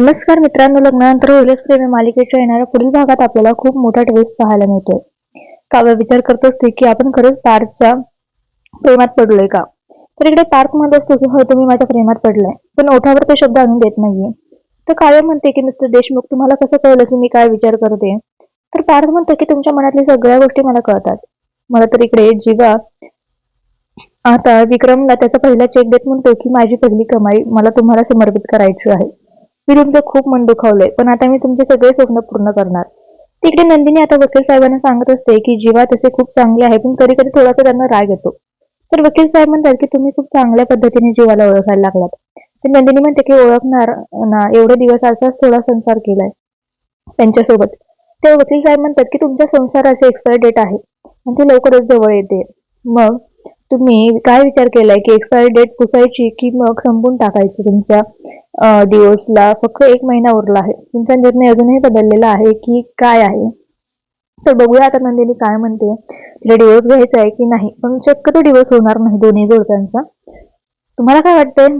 नमस्कार मित्रांनो लग्नानंतर होईलच प्रेमी मालिकेच्या येणाऱ्या पुढील भागात आपल्याला खूप मोठा ट्विस्ट पाहायला मिळतोय. काव्य विचार करत असते की आपण खरंच पार्थच्या प्रेमात पडलोय का? तर इकडे पार्थ म्हणत असतो की हो तुम्ही माझ्या प्रेमात पडलाय. पण ओठावर ते शब्द आणून देत नाहीये. तर काव्य म्हणते की मिस्टर देशमुख तुम्हाला कसं कळलं की मी काय विचार करते? तर पार्थ म्हणतो की तुमच्या मनातल्या सगळ्या गोष्टी मला कळतात. मला तर इकडे जीवा आता विक्रमला त्याचा पहिला चेक देत म्हणतो की माझी पहिली कमाई मला तुम्हाला समर्पित करायची आहे. मी तुमचं खूप मन दुखावलंय. पण आता मी तुमचे सगळे स्वप्न पूर्ण करणार. तिकडे नंदिनी आता वकील साहेबांना सांगत असते की जीवा तसे खूप चांगले आहे पण कधी कधी थोडासा त्यांना राग येतो. तर वकील साहेब म्हणतात की तुम्ही खूप चांगल्या पद्धतीने जीवाला ओळखायला लागलात. तर नंदिनी म्हणते की ओळखणार ना एवढे दिवस असाच थोडा संसार केलाय त्यांच्यासोबत. तेव्हा वकील साहेब म्हणतात की तुमच्या संसाराचे एक्सपायरी डेट आहे आणि ती लवकरच जवळ येते. मग तुम्ही काय विचार केलाय की एक्सपायरी डेट पुसायची की मग संपून टाकायचं तुमच्या डिओसला फक्त एक महिना उरला आहे. तुमचा निर्णय अजूनही बदललेला आहे की काय आहे? तर बघूया आता नंदिनी काय म्हणते. तिला डिवोर्स घ्यायचा आहे की नाही? पण शक्यतो डिवोर्स होणार नाही दोन्ही जोडप्यांचा. तुम्हाला काय वाटतंय?